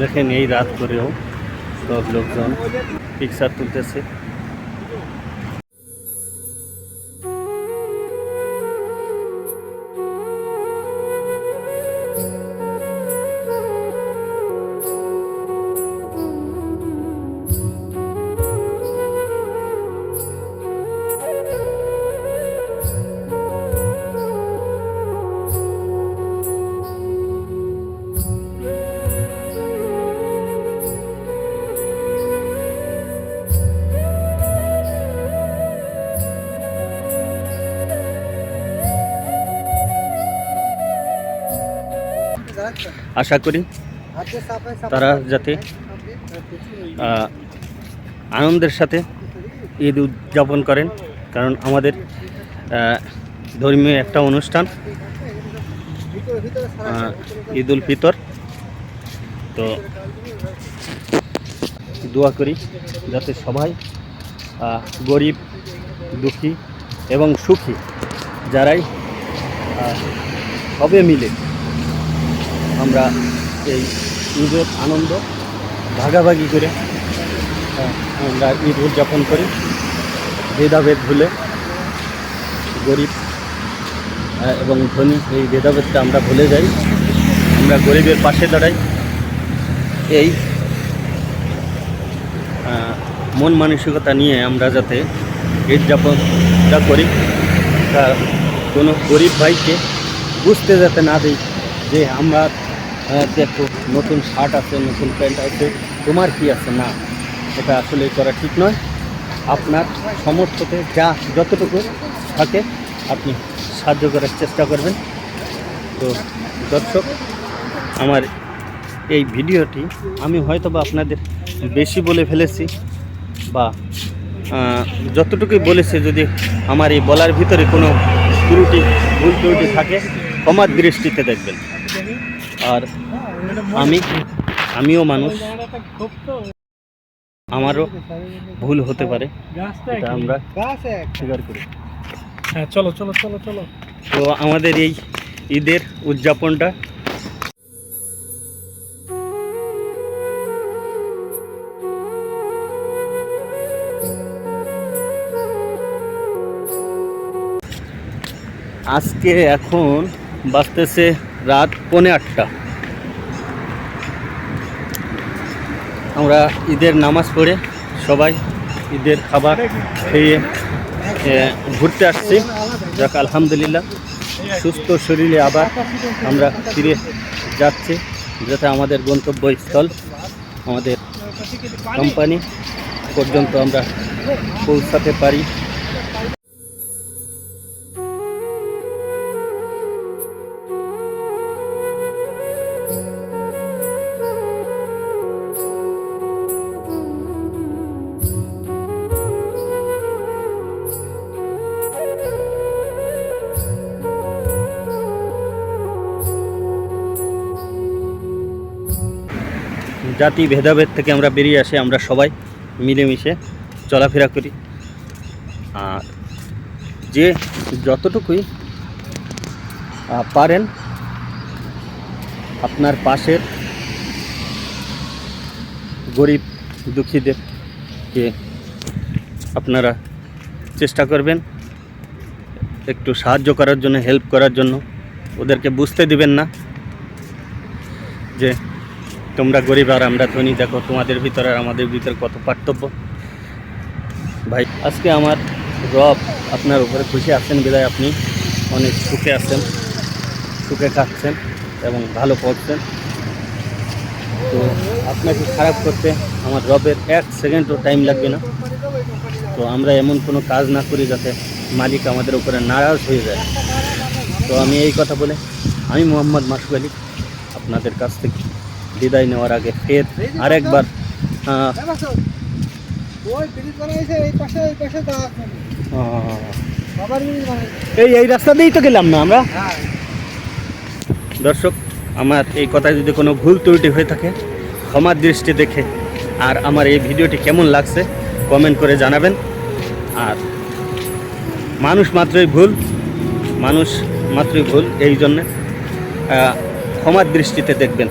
দেখেন এই রাত করেও সব লোকজন পিকচার তুলতেছে। আশা করি তারা যাতে আনন্দের সাথে ঈদ উদযাপন করেন, কারণ আমাদের ধর্মীয় একটা অনুষ্ঠান ঈদ উল ফিতর। তো দোয়া করি যাতে সবাই গরিব, দুঃখী এবং সুখী, যারাই সবে মিলে আমরা এই ঈদের আনন্দ ভাগাভাগি করে আমরা ঈদ উদযাপন করি। ভেদাভেদ ভুলে গরিব এবং ধনী এই ভেদাভেদটা আমরা ভুলে যাই। আমরা গরিবের পাশে দাঁড়াই। এই মন মানসিকতা নিয়ে আমরা যাতে ঈদ যাপনটা করি তার কোনো গরিব ভাইকে বুঝতে যাতে না দিই যে আমরা দেখো, নতুন শার্ট আছে, নতুন প্যান্ট আছে। তোমার কি আছে? না, এটা আসলে করা ঠিক নয়। আপনার সমর্থতে যা, যতটুকু থাকে, আপনি সাহায্য করার চেষ্টা করবেন। তো দর্শক, আমার এই ভিডিওটি আমি হয়তো বা আপনাদের বেশি বলে ফেলেছি বা যতটুকুই বলেছে, যদি আমার এই বলার ভিতরে কোনো ত্রুটি, ভুল ত্রুটি থাকে, ক্ষমার দৃষ্টিতে দেখবেন। আর আমি আমিও মানুষ। আমারও ভুল হতে পারে। এটা আমরা স্বীকার করি। হ্যাঁ চলো চলো চলো চলো। তো আমাদের এই ঈদের উদযাপনটা আজকে এখন বাজতেছে রাত পৌনে আটটা। আমরা ঈদের নামাজ পড়ে সবাই ঈদের খাবার খেয়ে ঘুরতে আসছি। যাক, আলহামদুলিল্লাহ, সুস্থ শরীরে আবার আমরা ফিরে যাচ্ছি যাতে আমাদের গন্তব্যস্থল, আমাদের কোম্পানি পর্যন্ত আমরা পৌঁছাতে পারি। জাতি ভেদাভেদ থেকে আমরা বেরিয়ে আসি, আমরা সবাই মিলেমিশে চলাফেরা করি। আর যে যতটুকুই পারেন আপনার পাশের গরিব দুঃখীদেরকে আপনারা চেষ্টা করবেন একটু সাহায্য করার জন্য হেল্প করার জন্য। ওদেরকে বুঝতে দিবেন না যে তোমরা গরিব আর আমরা ধনী, দেখো তোমাদের ভিতরে আর আমাদের ভিতরে কত পার্থক্য। ভাই, আজকে আমার রব আপনার উপরে খুশি আছেন, বিদায় আপনি অনেক সুখে আছেন, সুখে খাচ্ছেন এবং ভালো পড়ছেন। তো আপনাকে খারাপ করতে আমার রবের এক সেকেন্ডও টাইম লাগবে না। তো আমরা এমন কোনো কাজ না করি যাতে মালিক আমাদের উপরে নারাজ হয়ে যায়। তো আমি এই কথা বলে আমি মোহাম্মদ মাসুক আলী আপনাদের কাছ থেকে বিদায় নেওয়ার আগে ফের আরেকবার ব্রিজ বানাইছে এই এই রাস্তা দিয়েই তো গেলাম না আমরা? হ্যাঁ দর্শক আমার এই কথায় যদি কোনো ভুল ত্রুটি হয়ে থাকে ক্ষমার দৃষ্টি দেখে আর আমার এই ভিডিওটি কেমন লাগছে কমেন্ট করে জানাবেন। আর মানুষ মাত্রই ভুল মানুষ মাত্রই ভুল এই জন্যে ক্ষমার দৃষ্টিতে দেখবেন।